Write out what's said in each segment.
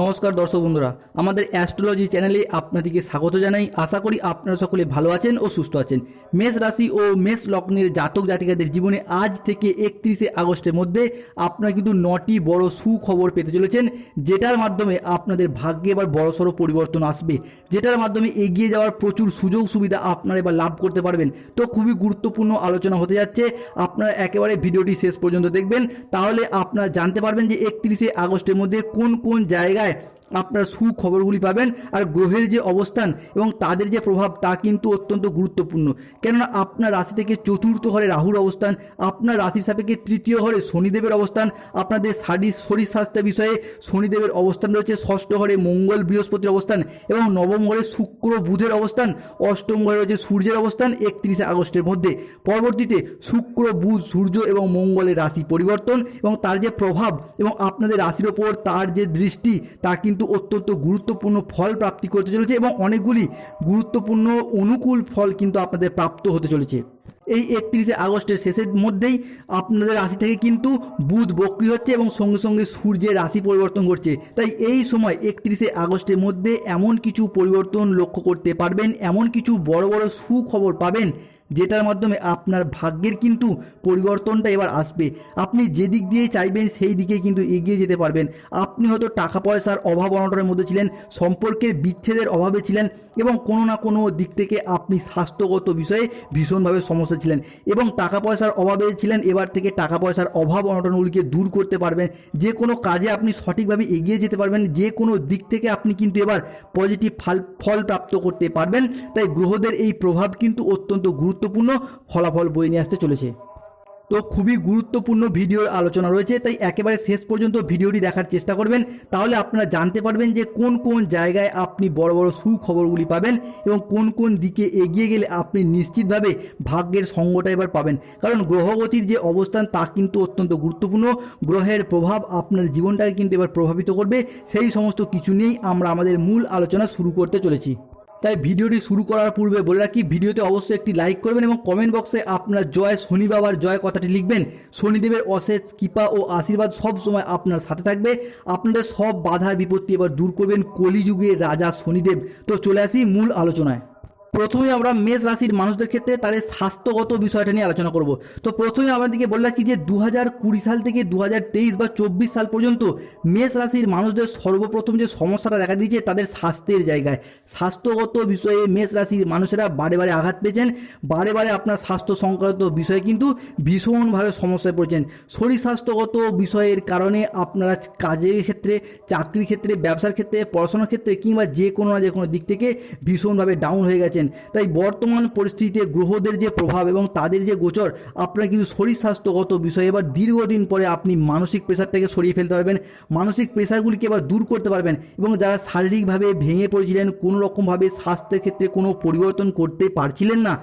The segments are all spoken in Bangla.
নমস্কার দর্শক বন্ধুরা, আমাদের অ্যাস্ট্রোলজি চ্যানেলে আপনাদেরকে স্বাগত জানাই। আশা করি আপনারা সকলে ভালো আছেন ও সুস্থ আছেন। মেষ রাশি ও মেষ লগ্নের জাতক জাতিকাদের জীবনে আজ থেকে একত্রিশে আগস্টের মধ্যে আপনারা কিন্তু নটি বড় সুখবর পেতে চলেছেন, যেটার মাধ্যমে আপনাদের ভাগ্যে এবার বড়সড় পরিবর্তন আসবে, যেটার মাধ্যমে এগিয়ে যাওয়ার প্রচুর সুযোগ সুবিধা আপনারা এবার লাভ করতে পারবেন। তো খুবই গুরুত্বপূর্ণ আলোচনা হতে যাচ্ছে, আপনারা একেবারে ভিডিওটি শেষ পর্যন্ত দেখবেন, তাহলে আপনারা জানতে পারবেন যে একত্রিশে আগস্টের মধ্যে কোন কোন জায়গায় আপনার সুখবরগুলি পাবেন আর গ্রহের যে অবস্থান এবং তাদের যে প্রভাব তা কিন্তু অত্যন্ত গুরুত্বপূর্ণ। কেননা আপনার রাশি থেকে চতুর্থ ঘরে রাহুর অবস্থান, আপনার রাশির সাপেক্ষে তৃতীয় ঘরে শনিদেবের অবস্থান, আপনাদের শারীর শরীর স্বাস্থ্য বিষয়ে শনিদেবের অবস্থান রয়েছে, ষষ্ঠ ঘরে মঙ্গল বৃহস্পতির অবস্থান এবং নবম ঘরে শুক্র বুধের অবস্থান, অষ্টম ঘরে রয়েছে সূর্যের অবস্থান একত্রিশে আগস্টের মধ্যে। পরবর্তীতে শুক্র, বুধ, সূর্য এবং মঙ্গলের রাশি পরিবর্তন এবং তার যে প্রভাব এবং আপনাদের রাশির ওপর তার যে দৃষ্টি তা কিন্তু অত্যন্ত গুরুত্বপূর্ণ ফল প্রাপ্তি করতে চলেছে এবং অনেকগুলি গুরুত্বপূর্ণ অনুকূল ফল কিন্তু আপনাদের প্রাপ্ত হতে চলেছে। এই একত্রিশে আগস্টের শেষের মধ্যেই আপনাদের রাশি থেকে কিন্তু বুধ বক্রি হচ্ছে এবং সঙ্গে সঙ্গে সূর্যের রাশি পরিবর্তন করছে তাই এই সময় একত্রিশে আগস্টের মধ্যে এমন কিছু পরিবর্তন লক্ষ্য করতে পারবেন, এমন কিছু বড় বড় সুখবর পাবেন যেটার মাধ্যমে আপনার ভাগ্যের কিন্তু পরিবর্তনটা এবার আসবে। আপনি যে দিক দিয়ে চাইবেন, সেই দিকে কিন্তু এগিয়ে যেতে পারবেন। আপনি হয়তো টাকা পয়সার অভাব অনটনের মধ্যে ছিলেন, সম্পর্কের বিচ্ছেদের অভাবে ছিলেন এবং কোনো না কোনো দিক থেকে আপনি স্বাস্থ্যগত বিষয়ে ভীষণভাবে সমস্যা ছিলেন এবং টাকা পয়সার অভাবে ছিলেন, এবার থেকে টাকা পয়সার অভাব অনটনগুলিকে দূর করতে পারবেন। যে কোনো কাজে আপনি সঠিকভাবে এগিয়ে যেতে পারবেন, যে কোনো দিক থেকে আপনি কিন্তু এবার পজিটিভ ফল ফল প্রাপ্ত করতে পারবেন। তাই গ্রহদের এই প্রভাব কিন্তু অত্যন্ত গুরুত্বপূর্ণ ফলাফল বয়ে নিয়ে আসতে চলেছে। তো খুবই গুরুত্বপূর্ণ ভিডিওর আলোচনা রয়েছে, তাই একেবারে শেষ পর্যন্ত ভিডিওটি দেখার চেষ্টা করবেন। তাহলে আপনারা জানতে পারবেন যে কোন কোন জায়গায় আপনি বড় বড় সুখবরগুলি পাবেন এবং কোন কোন দিকে এগিয়ে গেলে আপনি নিশ্চিতভাবে ভাগ্যের সঙ্গটা এবার পাবেন। কারণ গ্রহগতির যে অবস্থান, তা কিন্তু অত্যন্ত গুরুত্বপূর্ণ। গ্রহের প্রভাব আপনার জীবনটাকে কিন্তু এবার প্রভাবিত করবে। সেই সমস্ত কিছু নিয়েই আমরা আমাদের মূল আলোচনা শুরু করতে চলেছি। তাই ভিডিওটি শুরু করার পূর্বে বলে রাখি, ভিডিওতে অবশ্যই একটি লাইক করবেন এবং কমেন্ট বক্সে আপনার জয়, শনি বাবার জয় কথাটি লিখবেন। শনিদেবের অশেষ কৃপা ও আশীর্বাদ সব সময় আপনার সাথে থাকবে। আপনাদের সব বাধা বিপত্তি এবার দূর করবেন কলিযুগের রাজা শনিদেব। তো চলে আসি মূল আলোচনায়। প্রথমে আমরা মেষ রাশির মানুষদের ক্ষেত্রে তাদের স্বাস্থ্যগত বিষয়টা নিয়ে আলোচনা করব। তো প্রথমে আমাদেরকে বললাম কি যে দু কুড়ি সাল থেকে দু হাজার তেইশ বা চব্বিশ সাল পর্যন্ত মেষ রাশির মানুষদের সর্বপ্রথম যে সমস্যাটা দেখা দিয়েছে, তাদের স্বাস্থ্যের জায়গায়। স্বাস্থ্যগত বিষয়ে মেষ রাশির মানুষেরা বারে বারে আঘাত পেয়েছেন। বারে বারে আপনার স্বাস্থ্য সংক্রান্ত বিষয়ে কিন্তু ভীষণভাবে সমস্যায় পড়েছেন। শরীর স্বাস্থ্যগত বিষয়ের কারণে আপনারা কাজের ক্ষেত্রে, চাকরির ক্ষেত্রে, ব্যবসার ক্ষেত্রে, পড়াশোনার ক্ষেত্রে কিংবা যে কোনো না যে কোনো দিক থেকে ভীষণভাবে ডাউন হয়ে গেছেন। তাই বর্তমান পরিস্থিতিতে গ্রহদের যে প্রভাব এবং তাদের যে গোচর, আপনার কিন্তু শরীর স্বাস্থ্যগত বিষয়ে এবার দীর্ঘদিন পরে আপনি মানসিক প্রেশারটাকে সরিয়ে ফেলতে পারবেন, মানসিক প্রেশারগুলিকে এবার দূর করতে পারবেন এবং যারা শারীরিকভাবে ভেঙে পড়েছিলেন, কোনো রকমভাবে স্বাস্থ্যের ক্ষেত্রে কোনো পরিবর্তন করতে পারছিলেন না,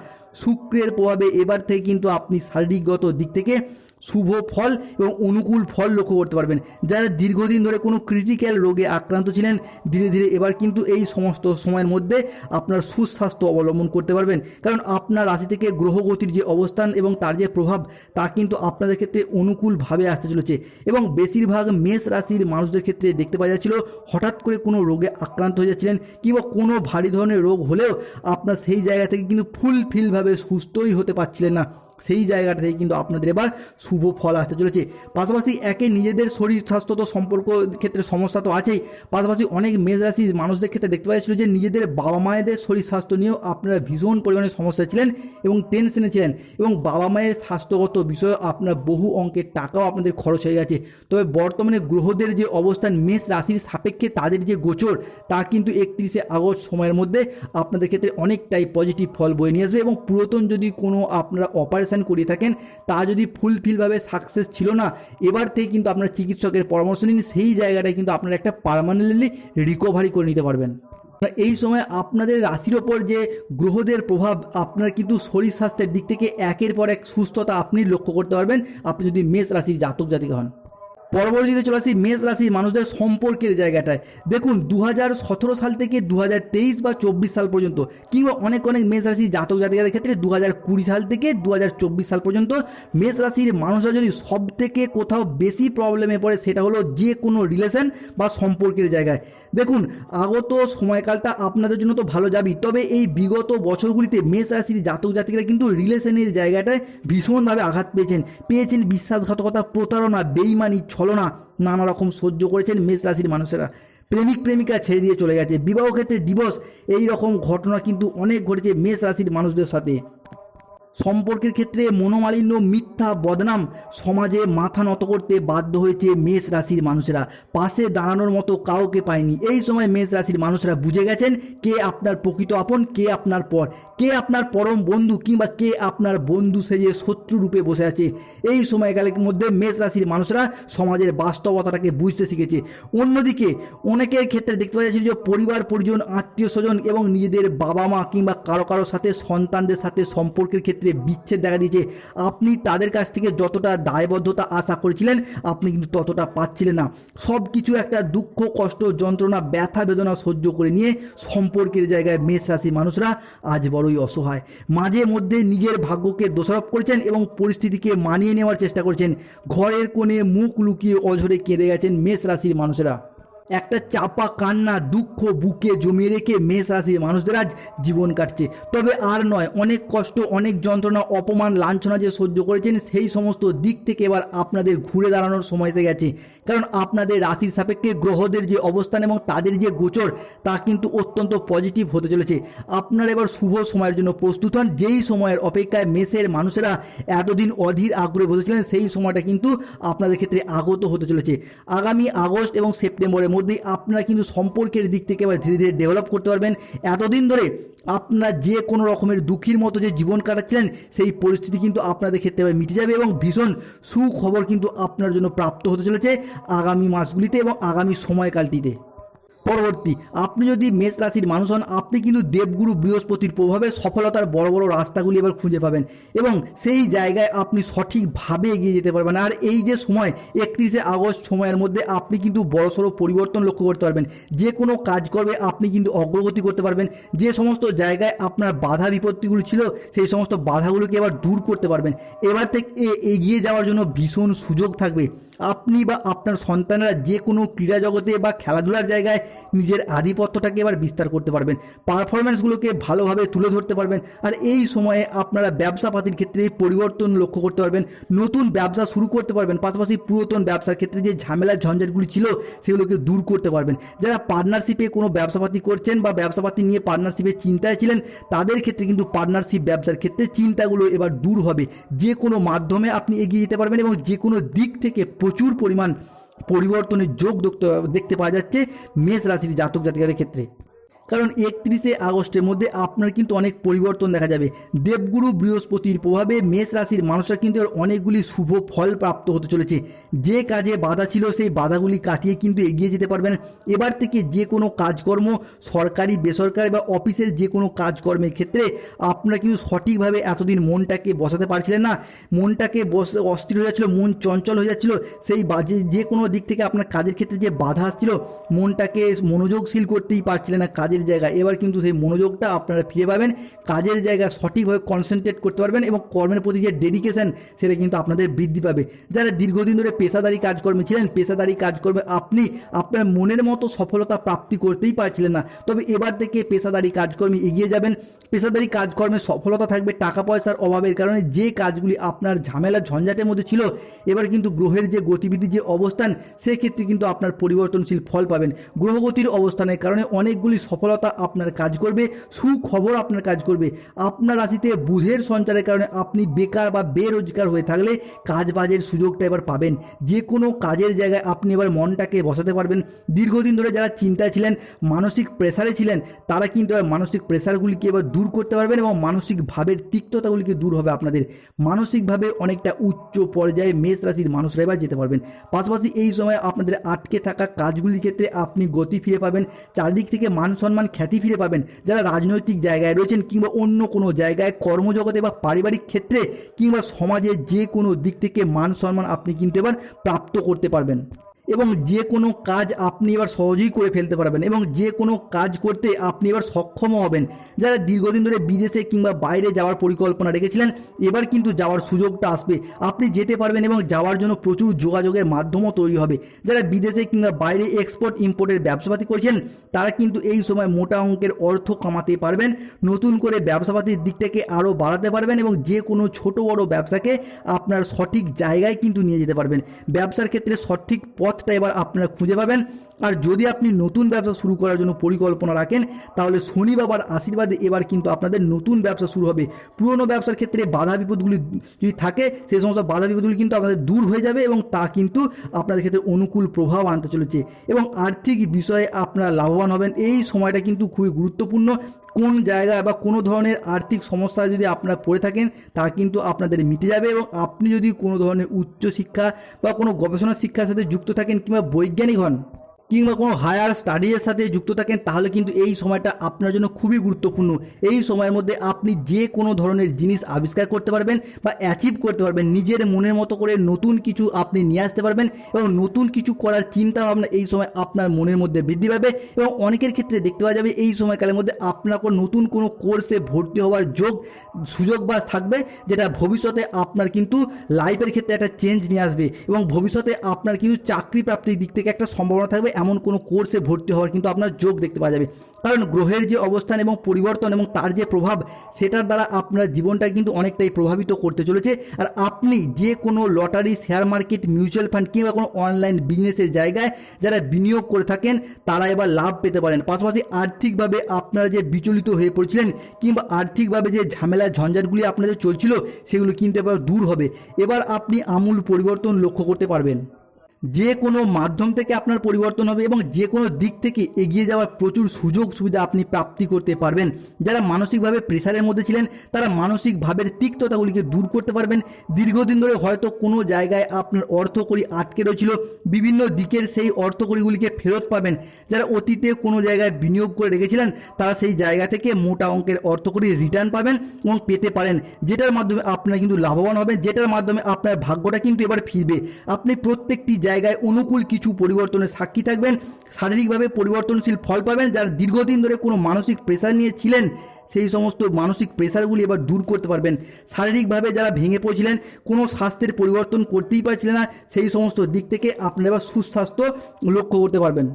শুক্রের প্রভাবে এবার থেকে কিন্তু আপনি শারীরিকগত দিক থেকে শুভ ফল এবং অনুকূল ফল লক্ষ্য করতে পারবেন। যারা দীর্ঘদিন ধরে কোনো ক্রিটিক্যাল রোগে আক্রান্ত ছিলেন, ধীরে ধীরে এবার কিন্তু এই সমস্ত সময়ের মধ্যে আপনার সুস্বাস্থ্য অবলম্বন করতে পারবেন। কারণ আপনার রাশি থেকে গ্রহগতির যে অবস্থান এবং তার যে প্রভাব, তা কিন্তু আপনাদের ক্ষেত্রে অনুকূলভাবে আসতে চলেছে। এবং বেশিরভাগ মেষ রাশির মানুষদের ক্ষেত্রে দেখতে পাওয়া যাচ্ছিল, হঠাৎ করে কোনো রোগে আক্রান্ত হয়ে যাচ্ছিলেন কিংবা কোনো ভারী ধরনের রোগ হলেও আপনার সেই জায়গা থেকে কিন্তু ফুলফিলভাবে সুস্থই হতে পারছিলেন না। সেই জায়গাটা থেকে কিন্তু আপনাদের এবার শুভ ফল আসতে চলেছে। পাশাপাশি একে নিজেদের শরীর স্বাস্থ্য তো সম্পর্ক ক্ষেত্রে সমস্যা তো আছেই। পাশাপাশি অনেক মেজ রাশির মানুষদের ক্ষেত্রে দেখতে পাচ্ছিল যে নিজেদের বাবা মায়েদের শরীর স্বাস্থ্য নিয়েও আপনারা ভীষণ পরিমাণে সমস্যা ছিলেন এবং টেনশনে ছিলেন এবং বাবা মায়ের স্বাস্থ্যগত বিষয়ে আপনার বহু অঙ্কের টাকাও আপনাদের খরচ হয়ে গেছে। তবে বর্তমানে গ্রহদের যে অবস্থান, মেষ রাশির সাপেক্ষে তাদের যে গোচর, তা কিন্তু একত্রিশে আগস্ট সময়ের মধ্যে আপনাদের ক্ষেত্রে অনেকটাই পজিটিভ ফল বয়ে নিয়ে আসবে এবং পুরাতন যদি কোনো আপনারা অপারেশন করিয়ে থাকেন, তা যদি ফুলফিলভাবে সাকসেস ছিল না, এবার থেকে কিন্তু আপনার চিকিৎসকের পরামর্শ নিন, সেই জায়গাটায় কিন্তু আপনার একটা পারমানেন্টলি রিকভারি করে নিতে পারবেন। এই সময় আপনাদের রাশির ওপর যে গ্রহদের প্রভাব, আপনার কিন্তু শরীর স্বাস্থ্যের দিক থেকে একের পর এক সুস্থতা আপনি লক্ষ্য করতে পারবেন। আপনি যদি মেষ রাশির জাতক জাতিকা হন। পরবর্তীতে চলে আসি মেষ রাশির মানুষদের সম্পর্কের জায়গাটায়। দেখুন দু সাল থেকে দু বা চব্বিশ সাল পর্যন্ত কিংবা অনেক অনেক মেষ রাশির জাতক জাতিকাদের ক্ষেত্রে দু সাল থেকে দু সাল পর্যন্ত মেষ রাশির মানুষরা যদি সব থেকে কোথাও বেশি প্রবলেমে পড়ে, সেটা হলো যে কোনো রিলেশন বা সম্পর্কের জায়গায়। দেখুন, আগত সময়কালটা আপনাদের জন্য তো ভালো যাবেই, তবে এই বিগত বছরগুলিতে মেষ রাশির জাতক জাতিকরা কিন্তু রিলেশনের জায়গাটায় ভীষণভাবে আঘাত পেয়েছেন। পেয়েছেন বিশ্বাসঘাতকতা, প্রতারণা, বেইমানি ছলনা নানা রকম সহ্য করেছেন মেষ রাশির মানুষেরা। প্রেমিক, প্রেমিকা ছেড়ে দিয়ে চলে গেছে। বিবাহ ক্ষেত্রে ডিভোর্স এই রকম ঘটনা কিন্তু অনেক ঘটেছে মেষ রাশির মানুষদের সাথে। সম্পর্কের ক্ষেত্রে মনোমালিন্য, মিথ্যা, বদনাম সমাজে মাথা নত করতে বাধ্য হয়েছে মেষ রাশির মানুষেরা। পাশে দাঁড়ানোর মতো কাউকে পায়নি। এই সময় মেষ রাশির মানুষরা বুঝে গেছেন কে আপনার প্রকৃত আপন, কে আপনার পর। কে আপনার পরম বন্ধু কিংবা কে আপনার বন্ধু সেজে শত্রু রূপে বসে আছে। এই সময়কালের মধ্যে মেষ রাশির মানুষরা সমাজের বাস্তবতাটাকে বুঝতে শিখেছে। অন্যদিকে অনেকের ক্ষেত্রে দেখতে পাওয়া যাচ্ছে যে পরিবার, পরিজন আত্মীয় স্বজন এবং নিজেদের বাবা মা কিংবা কারও কারও সাথে সন্তানদের সাথে সম্পর্কের ক্ষেত্রে বিচ্ছেদ দেখা দিয়েছে। আপনি তাদের কাছ থেকে যতটা দায়বদ্ধতা আশা করেছিলেন, আপনি কিন্তু ততটা পাচ্ছিলেন না। সব কিছু একটা দুঃখ, কষ্ট, যন্ত্রণা, ব্যথা, বেদনা সহ্য করে নিয়ে সম্পর্কের জায়গায় মেষ রাশির মানুষরা আজ বড়ই অসহায়। মাঝে মধ্যে নিজের ভাগ্যকে দোষারোপ করেছেন এবং পরিস্থিতিকে মানিয়ে নেওয়ার চেষ্টা করেছেন। ঘরের কোণে মুখ লুকিয়ে অঝরে কেঁদে গেছেন মেষ রাশির মানুষেরা। একটা চাপা কান্না, দুঃখ বুকে জমিয়ে রেখে মেষ রাশির মানুষদের আজ জীবন কাটছে। তবে আর নয়, অনেক কষ্ট, অনেক যন্ত্রণা, অপমান, লাঞ্ছনা যে সহ্য করেছেন, সেই সমস্ত দিক থেকে এবার আপনাদের ঘুরে দাঁড়ানোর সময় এসে গেছে। কারণ আপনাদের রাশির সাপেক্ষে গ্রহদের যে অবস্থান এবং তাদের যে গোচর, তা কিন্তু অত্যন্ত পজিটিভ হতে চলেছে। আপনারা এবার শুভ সময়ের জন্য প্রস্তুত হন। যেই সময়ের অপেক্ষায় মেষের মানুষেরা এতদিন অধীর আগ্রহে বসেছিলেন, সেই সময়টা কিন্তু আপনাদের ক্ষেত্রে আগত হতে চলেছে। আগামী আগস্ট এবং সেপ্টেম্বরের মধ্যেই আপনারা কিন্তু সম্পর্কের দিক থেকে এবার ধীরে ধীরে ডেভেলপ করতে পারবেন। এতদিন ধরে আপনার যে কোনো রকমের দুঃখীর মতো যে জীবন কাটাচ্ছিলেন, সেই পরিস্থিতি কিন্তু আপনাদের ক্ষেত্রে এবার মিটে যাবে এবং ভীষণ সুখবর কিন্তু আপনার জন্য প্রাপ্ত হতে চলেছে আগামী মাসগুলিতে এবং আগামী সময়কালটিতে। পরবর্তী, আপনি যদি মেষ রাশির মানুষ হন, আপনি কিন্তু দেবগুরু বৃহস্পতির প্রভাবে সফলতার বড় বড় রাস্তাগুলি এবার খুঁজে পাবেন এবং সেই জায়গায় আপনি সঠিকভাবে এগিয়ে যেতে পারবেন। আর এই যে সময়, একত্রিশে আগস্ট সময়ের মধ্যে আপনি কিন্তু বড়সড় পরিবর্তন লক্ষ্য করতে পারবেন। যে কোনো কাজ করবে, আপনি কিন্তু অগ্রগতি করতে পারবেন। যে সমস্ত জায়গায় আপনার বাধা বিপত্তিগুলো ছিল, সেই সমস্ত বাধাগুলোকে এবার দূর করতে পারবেন। এবার থেকে এগিয়ে যাওয়ার জন্য ভীষণ সুযোগ থাকবে। আপনি বা আপনার সন্তানরা যে কোনো ক্রীড়া জগতে বা খেলাধুলার জায়গায় নিজের আধিপত্যটাকে এবার বিস্তার করতে পারবেন পারফরমেন্সগুলোকে ভালোভাবে তুলে ধরতে পারবেন, আর এই সময়ে আপনারা ব্যবসা পাতির ক্ষেত্রে পরিবর্তন লক্ষ্য করতে পারবেন, নতুন ব্যবসা শুরু করতে পারবেন, পাশাপাশি পুরাতন ব্যবসার ক্ষেত্রে যে ঝামেলা ঝঞ্ঝাটগুলি ছিল সেগুলোকে দূর করতে পারবেন। যারা পার্টনারশিপে কোনো ব্যবসাপাতি করছেন বা ব্যবসাপাতি নিয়ে পার্টনারশিপে চিন্তায় ছিলেন, তাদের ক্ষেত্রে কিন্তু পার্টনারশিপ ব্যবসার ক্ষেত্রে চিন্তাগুলো এবার দূর হবে। যে কোনো মাধ্যমে আপনি এগিয়ে যেতে পারবেন এবং যে কোনো দিক থেকে প্রচুর পরিমাণ পরিবর্তনের যোগ দেখতে পাওয়া যাচ্ছে মেষ রাশির জাতক জাতিকাদের ক্ষেত্রে। কারণ একত্রিশে আগস্টের মধ্যে আপনার কিন্তু অনেক পরিবর্তন দেখা যাবে। দেবগুরু বৃহস্পতির প্রভাবে মেষ রাশির মানুষরা কিন্তু এবার অনেকগুলি শুভ ফল প্রাপ্ত হতে চলেছে। যে কাজে বাধা ছিল সেই বাধাগুলি কাটিয়ে কিন্তু এগিয়ে যেতে পারবেন। এবার থেকে যে কোনো কাজকর্ম সরকারি, বেসরকারি বা অফিসের যে কোনো কাজকর্মের ক্ষেত্রে আপনারা কিন্তু সঠিকভাবে এতদিন মনটাকে বসাতে পারছিলেন না। মনটাকে বস অস্থির হয়ে যাচ্ছিল, মন চঞ্চল হয়ে যাচ্ছিল। সেই বাজে যে কোনো দিক থেকে আপনার কাজের ক্ষেত্রে যে বাধা আসছিল, মনটাকে মনোযোগশীল করতেই পারছিলেন না কাজের জায়গা। এবার কিন্তু সেই মনোযোগটা আপনারা ফিরে পাবেন, কাজের জায়গা সঠিকভাবে কনসেন্ট্রেট করতে পারবেন এবং কর্মের প্রতি যে ডেডিকেশন সেটা কিন্তু আপনাদের বৃদ্ধি পাবে। যারা দীর্ঘদিন ধরে পেশাদারি কাজকর্মে ছিলেন, পেশাদারি কাজকর্মে আপনি আপনার মনের মতো সফলতা প্রাপ্তি করতেই পারছিলেন না। তবে এবার থেকে পেশাদারি কাজকর্মে এগিয়ে যাবেন। পেশাদারি কাজকর্মে সফলতা থাকবে টাকা পয়সার অভাবের কারণে যে কাজগুলি আপনার ঝামেলা ঝঞ্ঝাটের মধ্যে ছিল, এবার কিন্তু গ্রহের যে গতিবিধি, যে অবস্থান, সেক্ষেত্রে কিন্তু আপনার পরিবর্তনশীল ফল পাবেন। গ্রহগতির অবস্থানের কারণে অনেকগুলি সফলতা আপনার কাজ করবে, সুখবর আপনার কাজ করবে। আপনার রাশিতে বুধের সঞ্চারের কারণে আপনি বেকার বা বেরোজগার হয়ে থাকলে কাজ বাজের সুযোগটা এবার পাবেন। যে কোনো কাজের জায়গায় আপনি এবার মনটাকে বসাতে পারবেন। দীর্ঘদিন ধরে যারা চিন্তায় ছিলেন, মানসিক প্রেসারে ছিলেন, তারা কিন্তু এবার মানসিক প্রেসারগুলিকে এবার দূর করতে পারবেন এবং মানসিক ভাবের তিক্ততাগুলিকে দূর হবে আপনাদের। মানসিকভাবে অনেকটা উচ্চ পর্যায়ে মেষ রাশির মানুষরা এবার যেতে পারবেন। পাশাপাশি এই সময় আপনাদের আটকে থাকা কাজগুলির ক্ষেত্রে আপনি গতি ফিরে পাবেন। চারদিক থেকে মান সম্মান সম্মান খ্যাতি ফিরে পাবেন। যারা রাজনৈতিক জায়গায় রয়েছেন কিংবা অন্য কোনো জায়গায় কর্মজগতে বা পারিবারিক ক্ষেত্রে কিংবা সমাজের যে কোনো দিক থেকে মান সম্মান আপনি কিন্তু এবার প্রাপ্ত করতে পারবেন। এবং যে কোনো কাজ আপনি এবার সহজেই করে ফেলতে পারবেন এবং যে কোনো কাজ করতে আপনি এবার সক্ষমও হবেন। যারা দীর্ঘদিন ধরে বিদেশে কিংবা বাইরে যাওয়ার পরিকল্পনা রেখেছিলেন, এবার কিন্তু যাওয়ার সুযোগটা আসবে। আপনি যেতে পারবেন এবং যাওয়ার জন্য প্রচুর যোগাযোগের মাধ্যমও তৈরি হবে। যারা বিদেশে কিংবা বাইরে এক্সপোর্ট ইম্পোর্টের ব্যবসাপাতি করছেন তারা কিন্তু এই সময় মোটা অঙ্কের অর্থ কামাতে পারবেন। নতুন করে ব্যবসাপাতির দিকটাকে আরও বাড়াতে পারবেন এবং যে কোনো ছোট বড় ব্যবসাকে আপনার সঠিক জায়গায় কিন্তু নিয়ে যেতে পারবেন। ব্যবসার ক্ষেত্রে সঠিক পথটা এবার আপনারা খুঁজে পাবেন। আর যদি আপনি নতুন ব্যবসা শুরু করার জন্য পরিকল্পনা রাখেন, তাহলে শনি বাবার আশীর্বাদে এবার কিন্তু আপনাদের নতুন ব্যবসা শুরু হবে। পুরনো ব্যবসার ক্ষেত্রে বাধা বিপদগুলি যদি থাকে সেই সমস্ত বাধা বিপদগুলি কিন্তু আপনাদের দূর হয়ে যাবে এবং তা কিন্তু আপনাদের ক্ষেত্রে অনুকূল প্রভাব আনতে চলেছে। এবং আর্থিক বিষয়ে আপনারা লাভবান হবেন। এই সময়টা কিন্তু খুবই গুরুত্বপূর্ণ। কোন জায়গায় বা কোনো ধরনের আর্থিক সমস্যা যদি আপনারা পড়ে থাকেন, তা কিন্তু আপনাদের মিটে যাবে এবং আপনি যদি কোনো ধরনের উচ্চশিক্ষা বা কোনো গবেষণা শিক্ষার সাথে যুক্ত থাকেন কিংবা বৈজ্ঞানিক হন কিংবা কোনো হায়ার স্টাডিজের সাথে যুক্ত থাকেন, তাহলে কিন্তু এই সময়টা আপনার জন্য খুবই গুরুত্বপূর্ণ। এই সময়ের মধ্যে আপনি যে কোনো ধরনের জিনিস আবিষ্কার করতে পারবেন বা অ্যাচিভ করতে পারবেন। নিজের মনের মতো করে নতুন কিছু আপনি নিয়ে আসতে পারবেন এবং নতুন কিছু করার চিন্তা ভাবনা এই সময় আপনার মনের মধ্যে বৃদ্ধি পাবে এবং অনেকের ক্ষেত্রে দেখতে পাওয়া যাবে এই সময়কালের মধ্যে আপনার কোনো নতুন কোনো কোর্সে ভর্তি হওয়ার যোগ, সুযোগ বা থাকবে যেটা ভবিষ্যতে আপনার কিন্তু লাইফের ক্ষেত্রে একটা চেঞ্জ নিয়ে আসবে এবং ভবিষ্যতে আপনার কিন্তু চাকরি প্রাপ্তির দিক থেকে একটা সম্ভাবনা থাকবে। এমন কোনো কোর্সে ভর্তি হওয়ার কিন্তু আপনার যোগ দেখতে পাওয়া যাবে। কারণ গ্রহের যে অবস্থান এবং পরিবর্তন এবং তার যে প্রভাব, সেটার দ্বারা আপনার জীবনটা কিন্তু অনেকটাই প্রভাবিত করতে চলেছে। আর আপনি যে কোনো lottery share market mutual fund কিংবা কোনো অনলাইন বিজনেসের জায়গায় যারা বিনিয়োগ করে থাকেন, তারা এবার লাভ পেতে পারেন। পাশাপাশি আর্থিকভাবে আপনারা যে বিচলিত হয়ে পড়ছিলেন কিংবা আর্থিকভাবে যে ঝামেলা, ঝঞ্ঝাটগুলি আপনাদের চলছিল, সেগুলো কিন্তু এবার দূর হবে। এবার আপনি আমূল পরিবর্তন লক্ষ্য করতে পারবেন। যে কোনো মাধ্যম থেকে আপনার পরিবর্তন হবে এবং যে কোনো দিক থেকে এগিয়ে যাওয়ার প্রচুর সুযোগ সুবিধা আপনি প্রাপ্তি করতে পারবেন। যারা মানসিকভাবে প্রেশারের মধ্যে ছিলেন, তারা মানসিকভাবে তিক্ততাগুলিকে দূর করতে পারবেন। দীর্ঘদিন ধরে হয়তো কোনো জায়গায় আপনার অর্থকড়ি আটকে রয়েছিল, বিভিন্ন দিকের সেই অর্থকড়িগুলিকে ফেরত পাবেন। যারা অতীতে কোনো জায়গায় বিনিয়োগ করে রেখেছিলেন, তারা সেই জায়গা থেকে মোটা অঙ্কের অর্থকড়ি রিটার্ন পাবেন এবং পেতে পারেন, যেটার মাধ্যমে আপনারা কিন্তু লাভবান হবেন, যেটার মাধ্যমে আপনার ভাগ্যটা কিন্তু এবার ফিরবে। আপনি প্রত্যেকটি জায়গায় অনুকূল কিছু পরিবর্তনের সাক্ষী থাকবেন, শারীরিকভাবে পরিবর্তনশীল ফল পাবেন, যারা দীর্ঘদিন ধরে কোনো মানসিক প্রেশার নিয়ে ছিলেন, সেই সমস্ত মানসিক প্রেশারগুলি এবার দূর করতে পারবেন। শারীরিকভাবে যারা ভেঙে পড়ছিলেন, কোনো স্বাস্থ্যের পরিবর্তন করতেই পারছিলেন না, সেই সমস্ত দিক থেকে আপনারা এবার সুস্বাস্থ্য লক্ষ্য করতে পারবেন।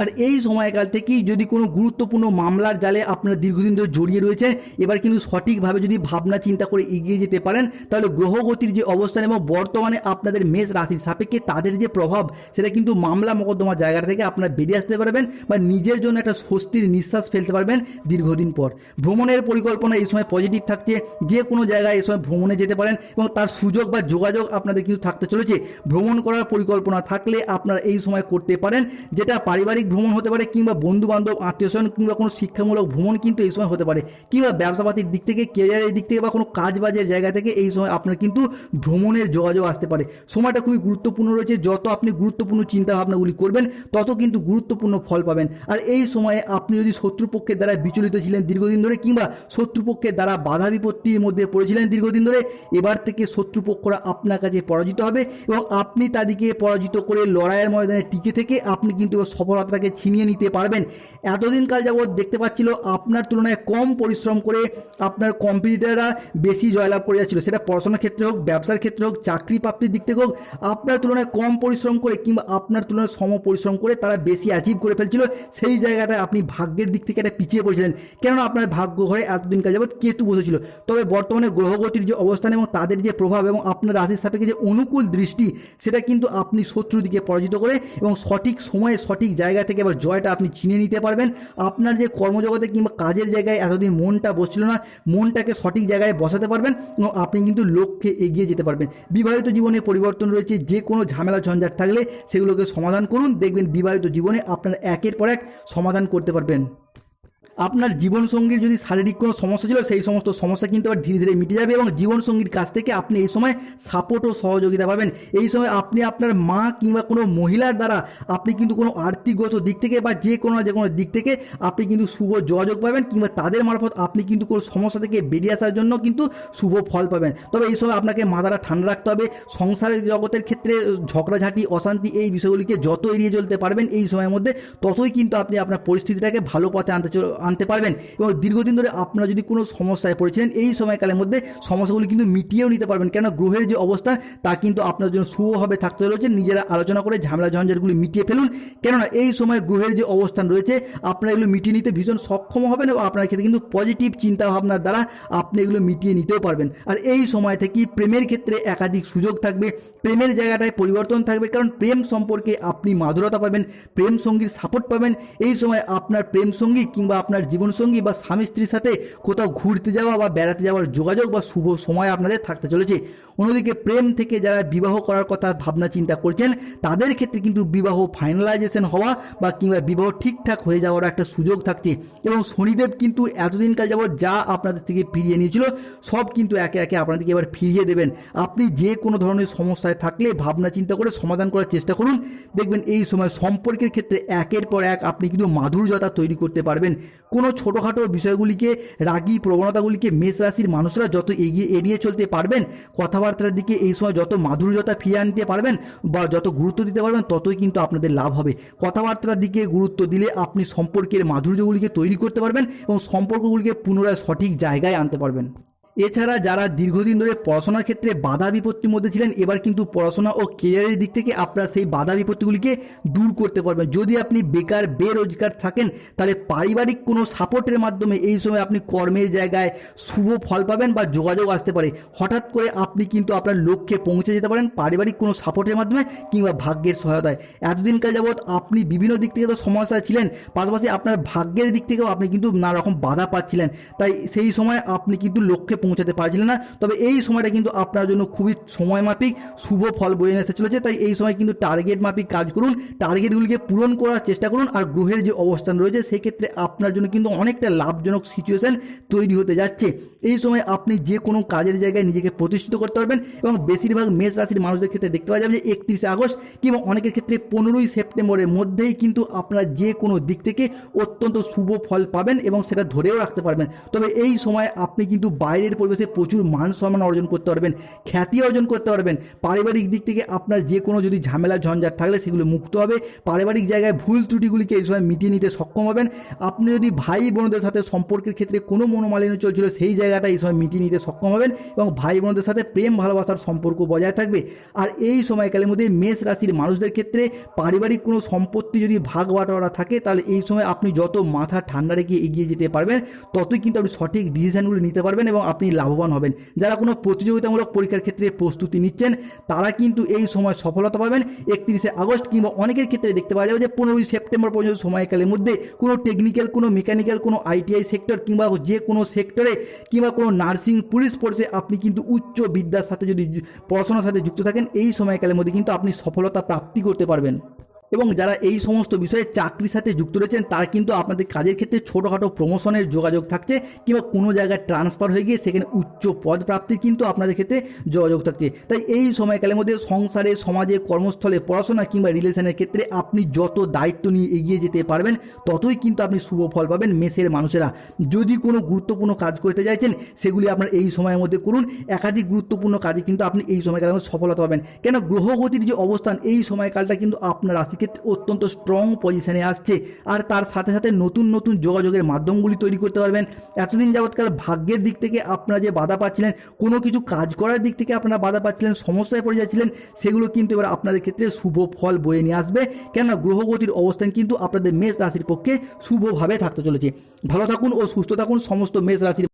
আর এই সময়কাল থেকেই যদি কোনো গুরুত্বপূর্ণ মামলার জালে আপনারা দীর্ঘদিন ধরে জড়িয়ে রয়েছে, এবার কিন্তু সঠিকভাবে যদি ভাবনা চিন্তা করে এগিয়ে যেতে পারেন, তাহলে গ্রহগতির যে অবস্থান এবং বর্তমানে আপনাদের মেষ রাশির সাপেক্ষে তাদের যে প্রভাব, সেটা কিন্তু মামলা মোকদ্দমার জায়গা থেকে আপনারা বেরিয়ে আসতে পারবেন বা নিজের জন্য একটা স্বস্তির নিঃশ্বাস ফেলতে পারবেন দীর্ঘদিন পর। ভ্রমণের পরিকল্পনা এই সময় পজিটিভ থাকছে, যে কোনো জায়গায় এই সময় ভ্রমণে যেতে পারেন এবং তার সুযোগ বা যোগাযোগ আপনাদের কিন্তু থাকতে চলেছে। ভ্রমণ করার পরিকল্পনা থাকলে আপনারা এই সময় করতে পারেন, যেটা পারিবারিক ভ্রমণ হতে পারে কিংবা বন্ধু বান্ধব আত্মীয় স্বজন কিংবা কোনো শিক্ষামূলক ভ্রমণ কিন্তু এই সময় হতে পারে। কিংবা ব্যবসাপাতির দিক থেকে কেরিয়ারের দিক থেকে বা কোনো কাজ বাজের জায়গা থেকে এই সময় আপনার কিন্তু ভ্রমণের যোগাযোগ আসতে পারে। সময়টা খুবই গুরুত্বপূর্ণ রয়েছে। যত আপনি গুরুত্বপূর্ণ চিন্তা ভাবনাগুলি করবেন, তত কিন্তু গুরুত্বপূর্ণ ফল পাবেন। আর এই সময়ে আপনি যদি শত্রুপক্ষের দ্বারা বিচলিত ছিলেন দীর্ঘদিন ধরে কিংবা শত্রুপক্ষের দ্বারা বাধা বিপত্তির মধ্যে পড়েছিলেন দীর্ঘদিন ধরে, এবার থেকে শত্রুপক্ষরা আপনার কাছে পরাজিত হবে এবং আপনি তাদেরকে পরাজিত করে লড়াইয়ের ময়দানে টিকে থেকে আপনি কিন্তু এবার সফলতাকে ছিনিয়ে নিতে পারবেন। এতদিন কাল যাবৎ দেখতে পাচ্ছিল আপনার তুলনায় কম পরিশ্রম করে আপনার কম্পিটিটাররা বেশি জয়লাভ করে যাচ্ছিল। সেটা পড়াশোনার ক্ষেত্রে হোক, ব্যবসার ক্ষেত্রে হোক, চাকরি প্রাপ্তির দিক থেকে হোক, আপনার তুলনায় কম পরিশ্রম করে কিংবা আপনার তুলনায় সম পরিশ্রম করে তারা বেশি অ্যাচিভ করে ফেলছিল। সেই জায়গাটায় আপনি ভাগ্যের দিক থেকে একটা পিছিয়ে পড়েছিলেন। কেননা আপনার ভাগ্য ঘরে এতদিন কাল যাবৎ কেতু বসেছিল। তবে বর্তমানে গ্রহগতির যে অবস্থান এবং তাদের যে প্রভাব এবং আপনার রাশির সাপেক্ষে যে অনুকূল দৃষ্টি, সেটা কিন্তু আপনি শত্রু দিকে পরাজিত করে এবং সঠিক সময়ে সঠিক জায়গা থেকে এবার জয়টা আপনি চিনে নিতে পারবেন। আপনার যে কর্মজগতে কিংবা কাজের জায়গায় এতদিন মনটা বসছিল না, মনটাকে সঠিক জায়গায় বসাতে পারবেন এবং আপনি কিন্তু লক্ষ্যে এগিয়ে যেতে পারবেন। বিবাহিত জীবনে পরিবর্তন রয়েছে, যে কোনো ঝামেলা ঝঞ্ঝাট থাকলে সেগুলোকে সমাধান করুন। দেখবেন বিবাহিত জীবনে আপনার একের পর এক সমাধান করতে পারবেন। আপনার জীবনসঙ্গীর যদি শারীরিক কোনো সমস্যা ছিল, সেই সমস্ত সমস্যা কিন্তু আবার ধীরে ধীরে মিটে যাবে এবং জীবনসঙ্গীর কাছ থেকে আপনি এই সময় সাপোর্ট ও সহযোগিতা পাবেন। এই সময় আপনি আপনার মা কিংবা কোনো মহিলার দ্বারা আপনি কিন্তু কোনো আর্থিকগত দিক থেকে বা যে কোনো যে কোনো দিক থেকে আপনি কিন্তু শুভ যোগাযোগ পাবেন কিংবা তাদের মারফত আপনি কিন্তু কোনো সমস্যা থেকে বেরিয়ে আসার জন্য কিন্তু শুভ ফল পাবেন। তবে এই সময় আপনাকে মাথাটা ঠান্ডা রাখতে হবে। সংসারের জগতের ক্ষেত্রে ঝগড়াঝাঁটি, অশান্তি এই বিষয়গুলিকে যত এড়িয়ে চলতে পারবেন এই সময়ের মধ্যে, ততই কিন্তু আপনি আপনার পরিস্থিতিটাকে ভালো পথে আনতে আনতে পারবেন এবং দীর্ঘদিন ধরে আপনারা যদি কোনো সমস্যায় পড়েছিলেন, এই সময়কালের মধ্যে সমস্যাগুলি কিন্তু মিটিয়েও নিতে পারবেন। কেন? গ্রহের যে অবস্থান তা কিন্তু আপনার জন্য শুভভাবে থাকতে চলেছে নিজেরা আলোচনা করে ঝামেলা ঝঞ্ঝাটগুলি মিটিয়ে ফেলুন। কেননা, এই সময় গ্রহের যে অবস্থান রয়েছে, আপনারা এগুলো মিটিয়ে নিতে ভীষণ সক্ষম হবেন এবং আপনার ক্ষেত্রে কিন্তু পজিটিভ চিন্তা ভাবনার দ্বারা আপনি এগুলো মিটিয়ে নিতেও পারবেন। আর এই সময় থেকে প্রেমের ক্ষেত্রে একাধিক সুযোগ থাকবে, প্রেমের জায়গাটায় পরিবর্তন থাকবে। কারণ, প্রেম সম্পর্কে আপনি মাধুরতা পাবেন, প্রেম সঙ্গীর সাপোর্ট পাবেন। এই সময় আপনার প্রেম সঙ্গী কিংবা আপনার জীবনসঙ্গী বা স্বামী স্ত্রীর সাথে কোথাও ঘুরতে যাওয়া বা বেড়াতে যাওয়ার যোগাযোগ বা শুভ সময় আপনাদের থাকতে চলেছে। অন্যদিকে প্রেম থেকে যারা বিবাহ করার কথা ভাবনা চিন্তা করছেন, তাদের ক্ষেত্রে কিন্তু বিবাহ ফাইনালাইজেশন হওয়া বা কিংবা বিবাহ ঠিকঠাক হয়ে যাওয়ার একটা সুযোগ থাকছে। এবং শনিদেব কিন্তু এতদিনকাল যাবৎ যা আপনাদের থেকে ফিরিয়ে নিয়েছিল, সব কিন্তু একে একে আপনাদেরকে এবার ফিরিয়ে দেবেন। আপনি যে কোনো ধরনের সমস্যায় থাকলে ভাবনা চিন্তা করে সমাধান করার চেষ্টা করুন। দেখবেন এই সময় সম্পর্কের ক্ষেত্রে একের পর এক আপনি কিন্তু মাধুর্যতা তৈরি করতে পারবেন। কোনো ছোটোখাটো বিষয়গুলিকে, রাগী প্রবণতাগুলিকে মেষ রাশির মানুষরা যত এগিয়ে, এড়িয়ে চলতে পারবেন, কথাবার্তার দিকে এই সময় যত মাধুর্যতা ফিরিয়ে আনতে পারবেন বা যত গুরুত্ব দিতে পারবেন, ততই কিন্তু আপনাদের লাভ হবে। কথাবার্তার দিকে গুরুত্ব দিলে আপনি সম্পর্কের মাধুর্যগুলিকে তৈরি করতে পারবেন এবং সম্পর্কগুলিকে পুনরায় সঠিক জায়গায় আনতে পারবেন। এছাড়া যারা দীর্ঘদিন ধরে পড়াশোনার ক্ষেত্রে বাধা বিপত্তির মধ্যে ছিলেন, এবার কিন্তু পড়াশোনা ও কেরিয়ারের দিক থেকে আপনারা সেই বাধা বিপত্তিগুলিকে দূর করতে পারবেন। যদি আপনি বেকার, বেরোজগার থাকেন, তাহলে পারিবারিক কোনো সাপোর্টের মাধ্যমে এই সময় আপনি কর্মের জায়গায় শুভ ফল পাবেন বা যোগাযোগ আসতে পারে। হঠাৎ করে আপনি কিন্তু আপনার লক্ষ্যে পৌঁছে যেতে পারেন পারিবারিক কোনো সাপোর্টের মাধ্যমে কিংবা ভাগ্যের সহায়তায়। এতদিনকাল যাবৎ আপনি বিভিন্ন দিক থেকে তো সমস্যা ছিলেন, পাশাপাশি আপনার ভাগ্যের দিক থেকেও আপনি কিন্তু নানা রকম বাধা পাচ্ছিলেন। তাই সেই সময় আপনি কিন্তু লক্ষ্যে পৌঁছাতে পারছিলেন না। তবে এই সময়টা কিন্তু আপনার জন্য খুবই সময় মাফিক, শুভ ফল বয়ে আসতে চলেছে। তাই এই সময় কিন্তু টার্গেট মাফিক কাজ করুন টার্গেটগুলিকে পূরণ করার চেষ্টা করুন আর গ্রহের যে অবস্থান রয়েছে, সেক্ষেত্রে আপনার জন্য কিন্তু অনেকটা লাভজনক সিচুয়েশন তৈরি হতে যাচ্ছে। এই সময় আপনি যে কোনো কাজের জায়গায় নিজেকে প্রতিষ্ঠিত করতে পারবেন এবং বেশিরভাগ মেষ রাশির মানুষদের ক্ষেত্রে দেখতে পাওয়া যাবে যে একত্রিশে আগস্ট কিংবা অনেকের ক্ষেত্রে পনেরোই সেপ্টেম্বরের মধ্যেই কিন্তু আপনারা যে কোনো দিক থেকে অত্যন্ত শুভ ফল পাবেন এবং সেটা ধরেও রাখতে পারবেন। তবে এই সময় আপনি কিন্তু বাইরের পরিবেশে প্রচুর মান সম্মান অর্জন করতে পারবেন, খ্যাতি অর্জন করতে পারবেন। পারিবারিক দিক থেকে আপনার যে কোনো যদি ঝামেলা, ঝঞ্ঝাট থাকলে সেগুলো মুক্ত হবে। পারিবারিক জায়গায় ভুল ত্রুটিগুলিকে এই সময় মিটিয়ে নিতে সক্ষম হবেন। আপনি যদি ভাই বোনদের সাথে সম্পর্কের ক্ষেত্রে কোনো মনোমালিন্য চলছিল, সেই জায়গাটা এই সময় মিটিয়ে নিতে সক্ষম হবেন এবং ভাই বোনদের সাথে প্রেম, ভালোবাসার সম্পর্ক বজায় থাকবে। আর এই সময়কালের মধ্যে মেষ রাশির মানুষদের ক্ষেত্রে পারিবারিক কোনো সম্পত্তি যদি ভাগ বাটোয়ারা থাকে, তাহলে এই সময় আপনি যত মাথা ঠান্ডা রেখে এগিয়ে যেতে পারবেন, ততই কিন্তু আপনি সঠিক ডিসিশনগুলো নিতে পারবেন এবং আপনি লাভবান হবেন। যারা কোনো প্রতিযোগিতামূলক পরীক্ষার ক্ষেত্রে প্রস্তুতি নিচ্ছেন, তারা কিন্তু এই সময় সফলতা পাবেন। একত্রিশে আগস্ট কিংবা অনেকের ক্ষেত্রে দেখতে পাওয়া যাবে যে, পনেরোই সেপ্টেম্বর পর্যন্ত সময়কালের মধ্যে কোনো টেকনিক্যাল কোনো মেকানিক্যাল কোনো আইটিআই সেক্টর কিংবা যে কোনো সেক্টরে কিংবা কোনো নার্সিং পুলিশ ফোর্সে আপনি কিন্তু উচ্চ বিদ্যার সাথে যদি পড়াশোনার সাথে যুক্ত থাকেন, এই সময়কালের মধ্যে কিন্তু আপনি সফলতা প্রাপ্তি করতে পারবেন। এবং যারা এই সমস্ত বিষয়ে চাকরির সাথে যুক্ত রয়েছেন, তারা কিন্তু আপনাদের কাজের ক্ষেত্রে ছোটোখাটো প্রমোশনের যোগাযোগ থাকছে কিংবা কোনো জায়গায় ট্রান্সফার হয়ে গিয়ে সেখানে উচ্চ পদ প্রাপ্তির কিন্তু আপনাদের ক্ষেত্রে যোগাযোগ থাকছে। তাই এই সময়কালের মধ্যে সংসারে, সমাজে, কর্মস্থলে, পড়াশোনা কিংবা রিলেশনের ক্ষেত্রে আপনি যত দায়িত্ব নিয়ে এগিয়ে যেতে পারবেন, ততই কিন্তু আপনি শুভ ফল পাবেন মেসের মানুষেরা। যদি কোনো গুরুত্বপূর্ণ কাজ করতে চাইছেন, সেগুলি আপনার এই সময়ের মধ্যে করুন। একাধিক গুরুত্বপূর্ণ কাজে কিন্তু আপনি এই সময়কালের মধ্যে সফলতা পাবেন। কেন? গ্রহগতির যে অবস্থান, এই সময়কালটা কিন্তু আপনার রাশিক্ষেত্রে অত্যন্ত স্ট্রং পজিশনে আসছে। আর তার সাথে সাথে নতুন নতুন যোগাযোগের মাধ্যমগুলি তৈরি করতে পারবেন। এতদিন যাবৎকাল ভাগ্যের দিক থেকে আপনারা যে বাধা পাচ্ছিলেন, কোনো কিছু কাজ করার দিক থেকে আপনারা বাধা পাচ্ছিলেন, সমস্যায় পড়ে যাচ্ছিলেন, সেগুলো কিন্তু এবার আপনাদের ক্ষেত্রে শুভ ফল বয়ে নিয়ে আসবে। কেননা গ্রহগতির অবস্থান কিন্তু আপনাদের মেষ রাশির পক্ষে শুভভাবে থাকতে চলেছে। ভালো থাকুন ও সুস্থ থাকুন, সমস্ত মেষ রাশির